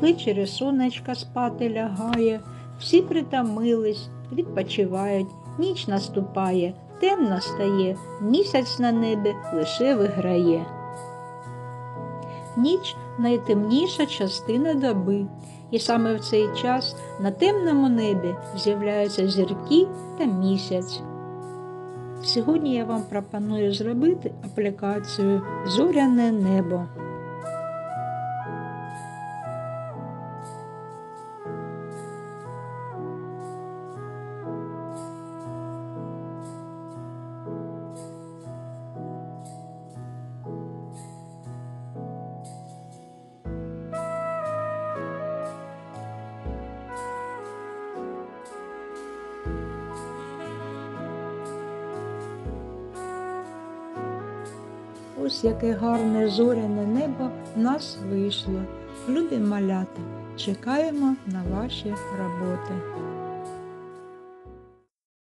Ввечері сонечка спати лягає, всі притомились, відпочивають, ніч наступає, темно стає, місяць на небі лише виграє. Ніч найтемніша частина доби, і саме в цей час на темному небі з'являються зірки та місяць. Сьогодні я вам пропоную зробити аплікацію Зоряне небо. Ось яке гарне зоряне небо в нас вийшло. Любі малята, чекаємо на ваші роботи.